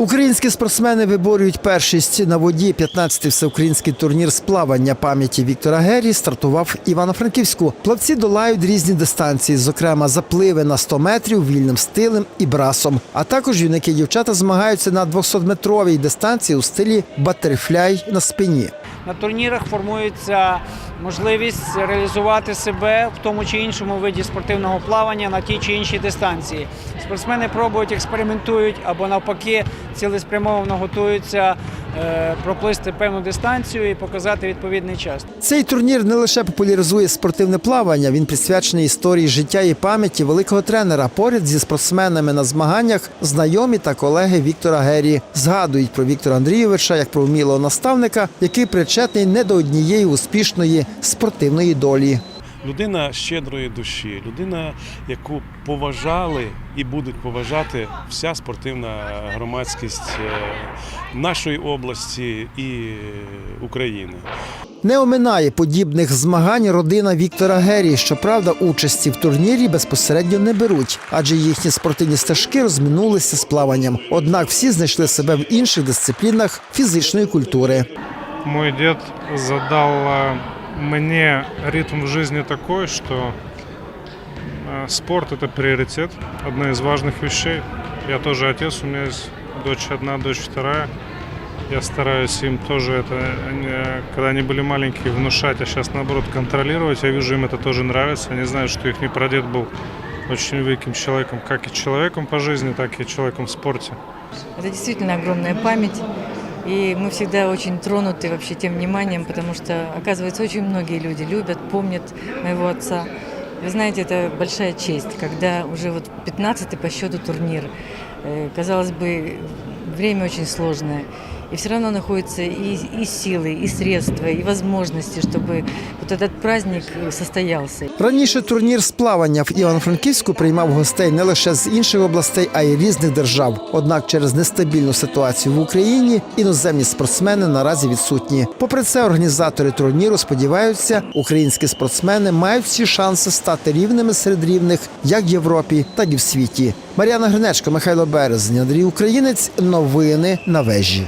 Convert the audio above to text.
Українські спортсмени виборюють першість на воді. 15-й всеукраїнський турнір з плавання пам'яті Віктора Гері стартував Івано-Франківську. Плавці долають різні дистанції, зокрема запливи на 100 метрів вільним стилем і брасом. А також юнаки дівчата змагаються на 200-метровій дистанції у стилі батерфляй на спині. На турнірах формується можливість реалізувати себе в тому чи іншому виді спортивного плавання на тій чи іншій дистанції. Спортсмени пробують, експериментують або навпаки цілеспрямовано готуються е, проплисти певну дистанцію і показати відповідний час. Цей турнір не лише популяризує спортивне плавання, він присвячений історії життя і пам'яті великого тренера. Поряд зі спортсменами на змаганнях знайомі та колеги Віктора Гері згадують про Віктора Андрійовича як про вмілого наставника, який причетний не до однієї успішної спортивної долі. Людина щедрої душі, людина, яку поважали і будуть поважати вся спортивна громадськість е, нашої області і України. Не оминає подібних змагань родина Віктора Гері. Щоправда, участі в турнірі безпосередньо не беруть, адже їхні спортивні стежки розминулися з плаванням. Однак всі знайшли себе в інших дисциплінах фізичної культури. Мой дед задал э, мне ритм в жизни такой, что э, спорт это приоритет, одна из важных вещей. Я тоже отец, у меня есть дочь одна, дочь вторая. Я стараюсь им тоже это, э, когда они были маленькие, внушать, а сейчас наоборот контролировать. Я вижу, им это тоже нравится. Они знают, что их прадед был очень великим человеком, как и человеком по жизни, так и человеком в спорте. Это действительно огромная память. И мы всегда очень тронуты вообще тем вниманием, потому что, оказывается, очень многие люди любят, помнят моего отца. Вы знаете, это большая честь, когда уже вот 15-й по счету турнир. Э, Казалось бы, время очень сложное. И все равно находятся и, и силы, и средства, и возможности, чтобы вот этот праздник э, состоялся. Раніше турнір з плавання в Івано-Франківську приймав гостей не лише з інших областей, а й різних держав. Однак через нестабільну ситуацію в Україні іноземні спортсмени наразі відсутні. Попри це, організатори турніру сподіваються, українські спортсмени мають всі шанси стати рівними серед рівних як в Європі, так і в світі. Мар'яна Гринечко, Михайло Березень, Андрій Українець. Новини на вежі.